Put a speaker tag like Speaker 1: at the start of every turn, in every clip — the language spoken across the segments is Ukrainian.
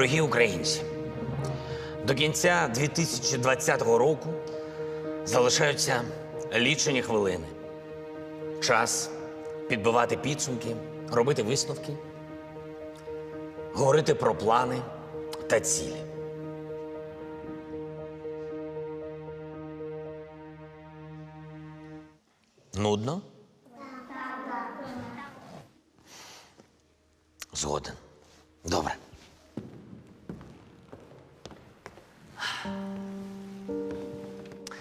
Speaker 1: Дорогі українці, до кінця 2020 року залишаються лічені хвилини. Час підбивати підсумки, робити висновки, говорити про плани та цілі. Нудно? Згоден. Добре.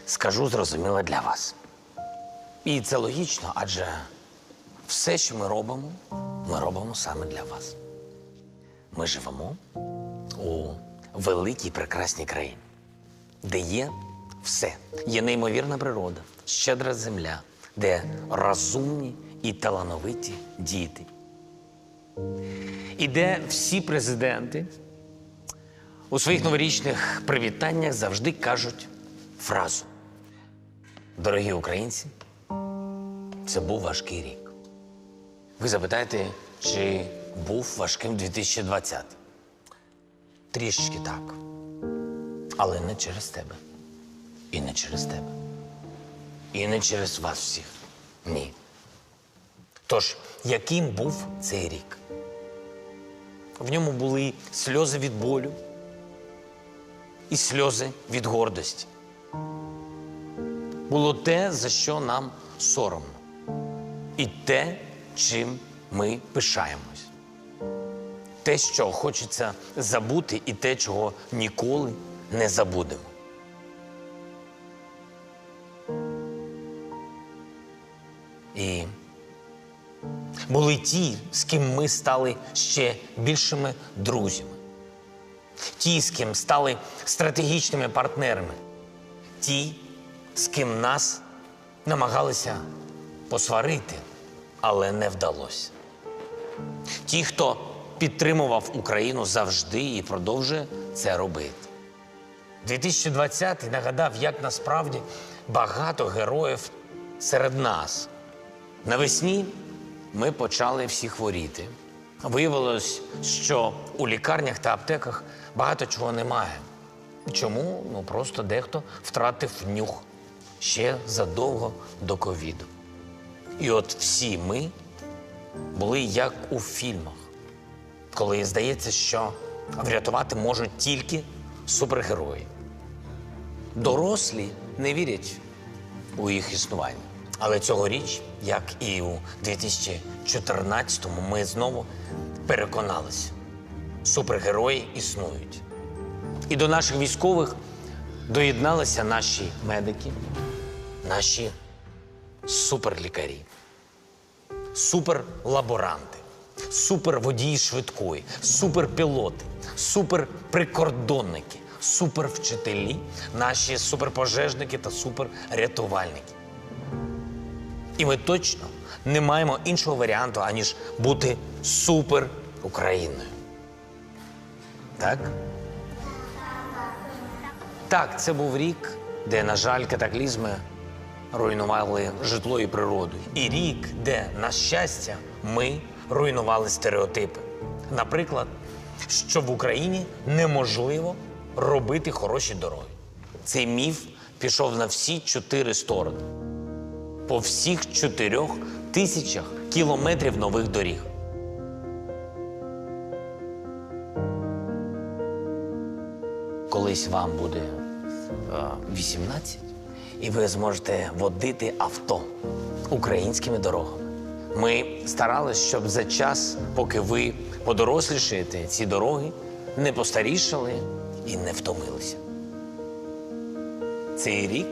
Speaker 1: Скажу зрозуміло для вас. І це логічно, адже все, що ми робимо, ми робимо саме для вас. Ми живемо у великій прекрасній країні, де є все. Є неймовірна природа, щедра земля, де розумні і талановиті діти. І де всі президенти у своїх новорічних привітаннях завжди кажуть фразу. Дорогі українці, це був важкий рік. Ви запитаєте, чи був важким 2020? Трішечки так. Але не через тебе. І не через тебе. І не через вас всіх. Ні. Тож, яким був цей рік? В ньому були сльози від болю і сльози від гордості. Було те, за що нам соромно, і те, чим ми пишаємось. Те, що хочеться забути, і те, чого ніколи не забудемо. І були ті, з ким ми стали ще більшими друзями. Ті, з ким стали стратегічними партнерами. Ті, з ким нас намагалися посварити, але не вдалося. Ті, хто підтримував Україну завжди і продовжує це робити. 2020 нагадав, як насправді багато героїв серед нас. Навесні ми почали всі хворіти. Виявилось, що у лікарнях та аптеках багато чого немає. Чому? Ну просто дехто втратив нюх ще задовго до ковіду. І от всі ми були як у фільмах, коли здається, що врятувати можуть тільки супергерої. Дорослі не вірять у їх існування. Але цьогоріч, як і у 2014-му, ми знову переконалися, супергерої існують. І до наших військових доєдналися наші медики, наші суперлікарі, суперлаборанти, суперводії швидкої, суперпілоти, суперприкордонники, супервчителі, наші суперпожежники та суперрятувальники. І ми точно не маємо іншого варіанту, аніж бути супер Україною. Так? Так, це був рік, де, на жаль, катаклізми руйнували житло і природу. І рік, де, на щастя, ми руйнували стереотипи. Наприклад, що в Україні неможливо робити хороші дороги. Цей міф пішов на всі чотири сторони по всіх чотирьох тисячах кілометрів нових доріг. Колись вам буде е, 18, і ви зможете водити авто українськими дорогами. Ми старалися, щоб за час, поки ви подорослішаєте, ці дороги не постарішали і не втомилися. Цей рік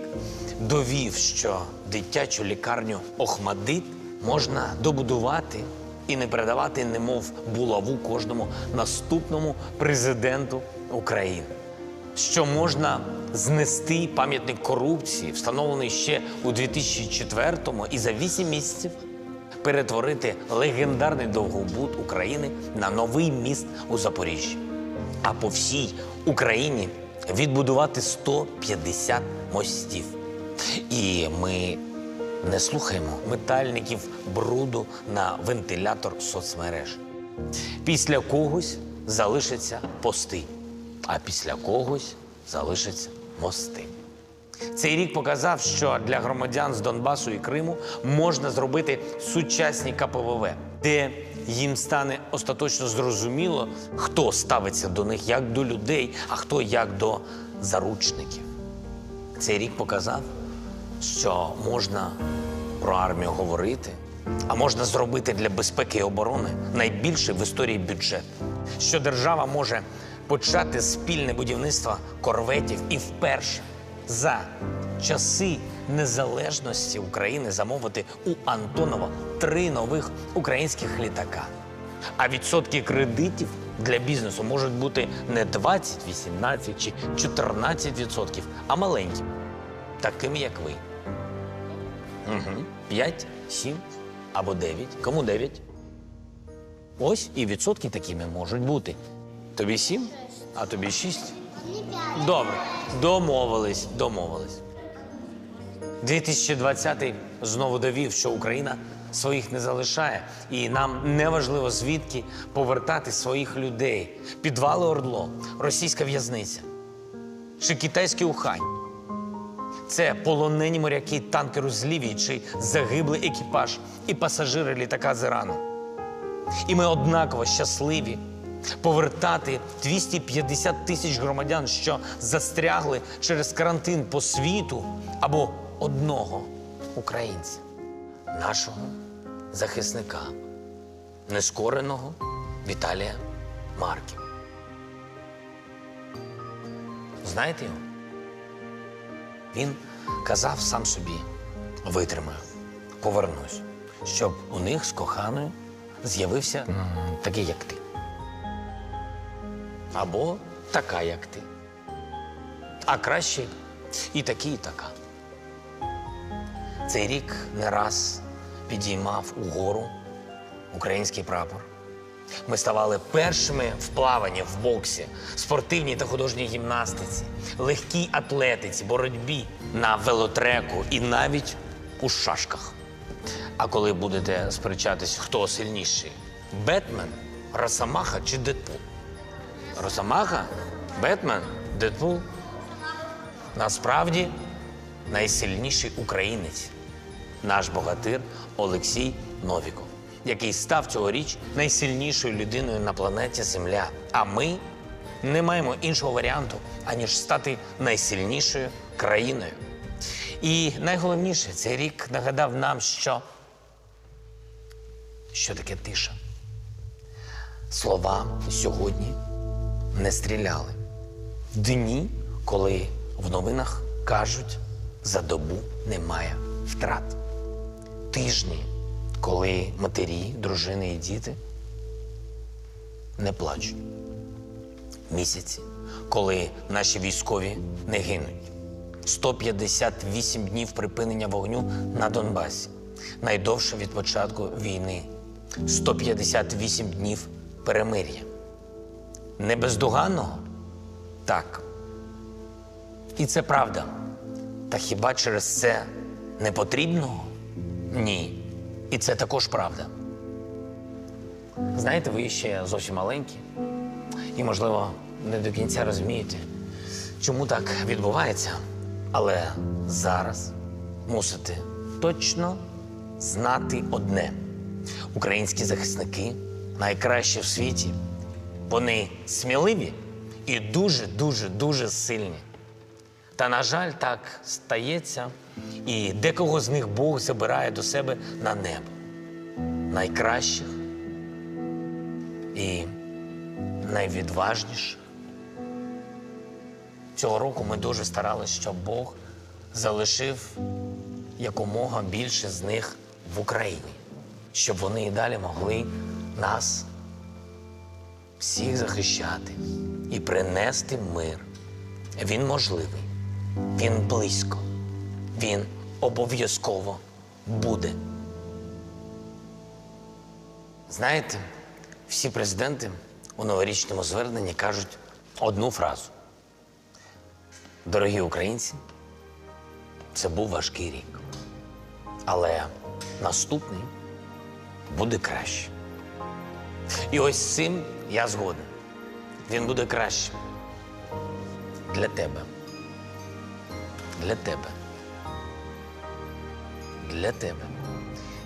Speaker 1: довів, що дитячу лікарню Охмадит можна добудувати і не передавати, немов булаву кожному наступному президенту України. Що можна знести пам'ятник корупції, встановлений ще у 2004-му, і за 8 місяців перетворити легендарний довгобуд України на новий міст у Запоріжжі. А по всій Україні відбудувати 150 мостів. І ми не слухаємо метальників бруду на вентилятор соцмереж. Після когось залишаться пости, а після когось залишаться мости. Цей рік показав, що для громадян з Донбасу і Криму можна зробити сучасні КПВВ, де їм стане остаточно зрозуміло, хто ставиться до них як до людей, а хто як до заручників. Цей рік показав, що можна про армію говорити, а можна зробити для безпеки і оборони найбільший в історії бюджет. Що держава може почати спільне будівництво корветів і вперше за часи незалежності України замовити у Антонова три нових українських літака. А відсотки кредитів для бізнесу можуть бути не 20, 18 чи 14 відсотків, а маленькими, такими як ви. Угу. 5, 7 або 9. Кому 9? Ось і відсотки такими можуть бути. Тобі 7, а тобі 6. Добре, домовились, домовились. 2020 знову довів, що Україна своїх не залишає, і нам не важливо звідки повертати своїх людей. Підвали Ордло, російська в'язниця чи китайський Ухань. Це полонені моряки танкеру з Лівії чи загиблий екіпаж і пасажири літака з Ірану. І ми однаково щасливі повертати 250 тисяч громадян, що застрягли через карантин по світу, або одного українця, нашого захисника, нескореного Віталія Марків. Знаєте його? Він казав сам собі: витримаю, повернусь, щоб у них з коханою з'явився такий, як ти. Або така, як ти. А краще і такі, і така. Цей рік не раз підіймав угору український прапор. Ми ставали першими в плаванні, в боксі, спортивній та художній гімнастиці, легкій атлетиці, боротьбі на велотреку і навіть у шашках. А коли будете сперечатись, хто сильніший Бетмен, Росомаха чи Дедпул? Росомаха, Бетмен, Дедпул. Насправді найсильніший українець наш богатир Олексій Новіков, який став цьогоріч найсильнішою людиною на планеті Земля. А ми не маємо іншого варіанту, аніж стати найсильнішою країною. І найголовніше, цей рік нагадав нам, що, що таке тиша. Слова сьогодні не стріляли. Дні, коли в новинах кажуть, за добу немає втрат. Тижні, коли матері, дружини і діти не плачуть. Місяці, коли наші військові не гинуть. 158 днів припинення вогню на Донбасі. Найдовше від початку війни. 158 днів перемир'я. Не бездоганного? Так. І це правда. Та хіба через це непотрібного? Ні. І це також правда. Знаєте, ви ще зовсім маленькі і, можливо, не до кінця розумієте, чому так відбувається. Але зараз мусите точно знати одне: українські захисники найкращі в світі. Вони сміливі і дуже, дуже, дуже сильні. Та, на жаль, так стається, і декого з них Бог забирає до себе на небо. Найкращих і найвідважніших. Цього року ми дуже старалися, щоб Бог залишив якомога більше з них в Україні, щоб вони і далі могли нас всіх захищати і принести мир. Він можливий, він близько, він обов'язково буде. Знаєте, всі президенти у новорічному зверненні кажуть одну фразу. Дорогі українці, це був важкий рік. Але наступний буде краще. І ось з цим я згоден. Він буде кращим. Для тебе. Для тебе. Для тебе.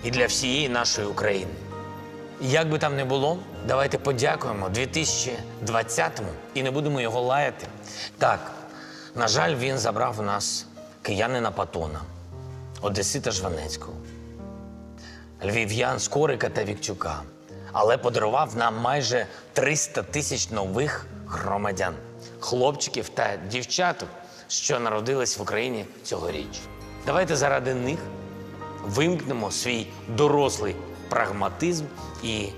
Speaker 1: І для всієї нашої України. Як би там не було, давайте подякуємо 2020-му і не будемо його лаяти. Так, на жаль, він забрав у нас киянина Патона, Одесита Жванецького, львів'ян Скорика та Вікчука, але подарував нам майже 300 тисяч нових громадян, хлопчиків та дівчаток, що народились в Україні цьогоріч. Давайте заради них вимкнемо свій дорослий прагматизм і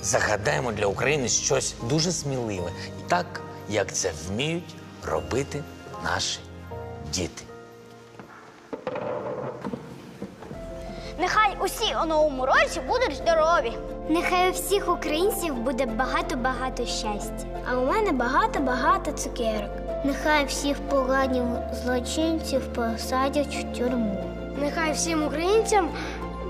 Speaker 1: загадаємо для України щось дуже сміливе, так як це вміють робити наші діти.
Speaker 2: Нехай усі у новому році будуть здорові.
Speaker 3: Нехай у всіх українців буде багато-багато щастя. А у мене багато-багато цукерок. Нехай всіх поганів злочинців посадять в тюрму. Нехай всім українцям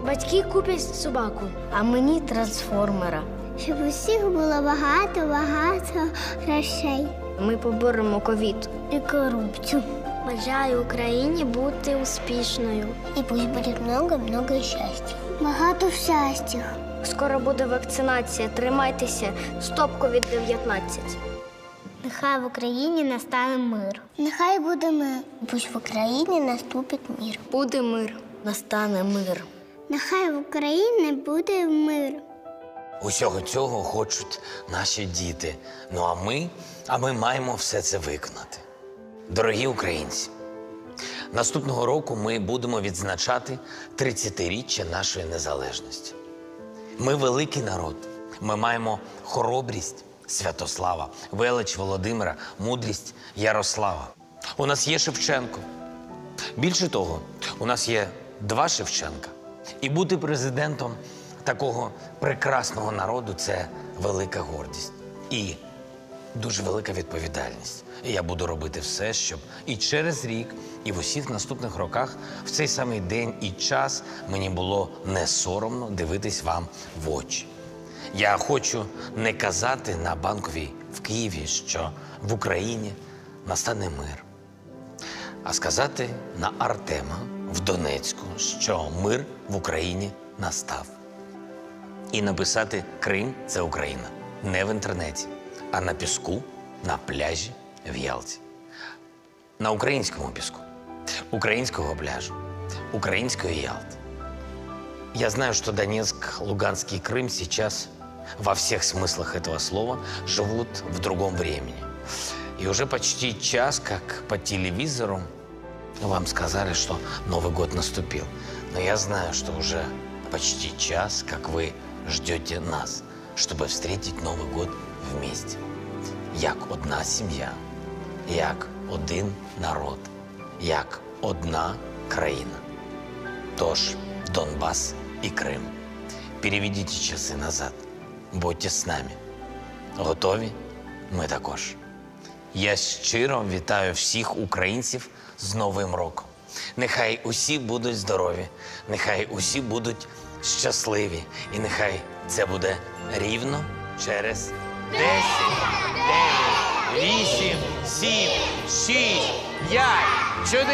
Speaker 3: батьки куплять собаку, а мені трансформера. Щоб усіх було багато-багато грошей. Ми поборемо ковід і корупцію. Бажаю Україні бути успішною. І пусть буде много-много щастя. Багато щастя. Скоро буде вакцинація. Тримайтеся. Стоп ковід 19 Нехай в Україні настане мир. Нехай буде мир. Пусть в Україні наступить мир. Буде мир. Настане мир. Нехай в Україні буде мир.
Speaker 1: Усього цього хочуть наші діти. Ну а ми, а ми маємо все це виконати. Дорогі українці, наступного року ми будемо відзначати 30-річчя нашої незалежності. Ми великий народ. Ми маємо хоробрість Святослава, велич Володимира, мудрість Ярослава. У нас є Шевченко. Більше того, у нас є два Шевченка. І бути президентом такого прекрасного народу це велика гордість і дуже велика відповідальність. І я буду робити все, щоб і через рік, і в усіх наступних роках, в цей самий день і час мені було не соромно дивитись вам в очі. Я хочу не казати на банковій в Києві, що в Україні настане мир а сказати на Артема в Донецьку, що мир в Україні настав. І написати Крим це Україна не в інтернеті, а на піску, на пляжі в Ялті. На українському піску, українського пляжу, української Ялти. Я знаю, что Донецк, Луганский и Крым сейчас во всех смыслах этого слова живут в другом времени. И уже почти час, как по телевизору, вам сказали, что Новый год наступил. Но я знаю, что уже почти час, как вы ждете нас, чтобы встретить Новый год вместе. Як одна сім'я, як один народ, як одна країна. Тож Донбас і Крим. Переведіть часи назад. Будьте з нами. Готові? Ми також. Я щиро вітаю всіх українців з Новим роком. Нехай усі будуть здорові, нехай усі будуть щасливі, і нехай це буде рівно через 10, 9, 8, 7, 6, 5, 4,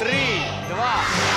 Speaker 1: 3, 2,